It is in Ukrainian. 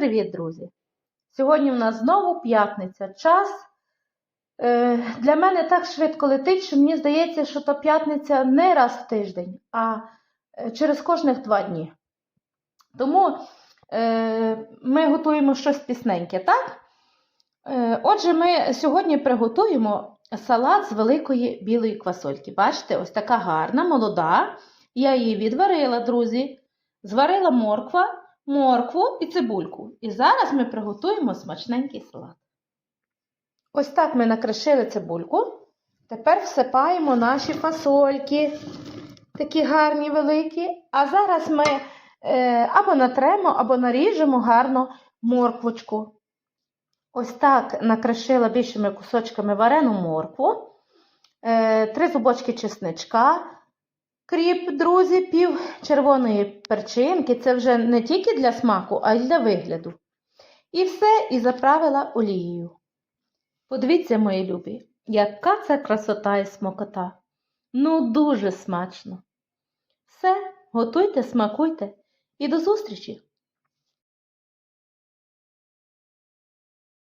привіт, друзі! Сьогодні в нас знову п'ятниця. Час е, для мене так швидко летить, що мені здається, що то п'ятниця не раз в тиждень, а е, через кожних два дні. Тому е, ми готуємо щось пісненьке, так? Отже, ми сьогодні приготуємо салат з великої білої квасольки. Бачите, ось така гарна, молода. Я її відварила, друзі. Зварила морква, моркву і цибульку. І зараз ми приготуємо смачненький салат. Ось так ми накришили цибульку. Тепер всипаємо наші фасольки, такі гарні великі. А зараз ми е, або натремо, або наріжемо гарно морквочку. Ось так накришила більшими кусочками варену моркву, е, три зубочки чесничка, кріп, друзі, пів червоної перчинки. Це вже не тільки для смаку, а й для вигляду. І все, і заправила олією. Подивіться, мої любі, яка це красота і смакота. Ну, дуже смачно. Все, готуйте, смакуйте і до зустрічі!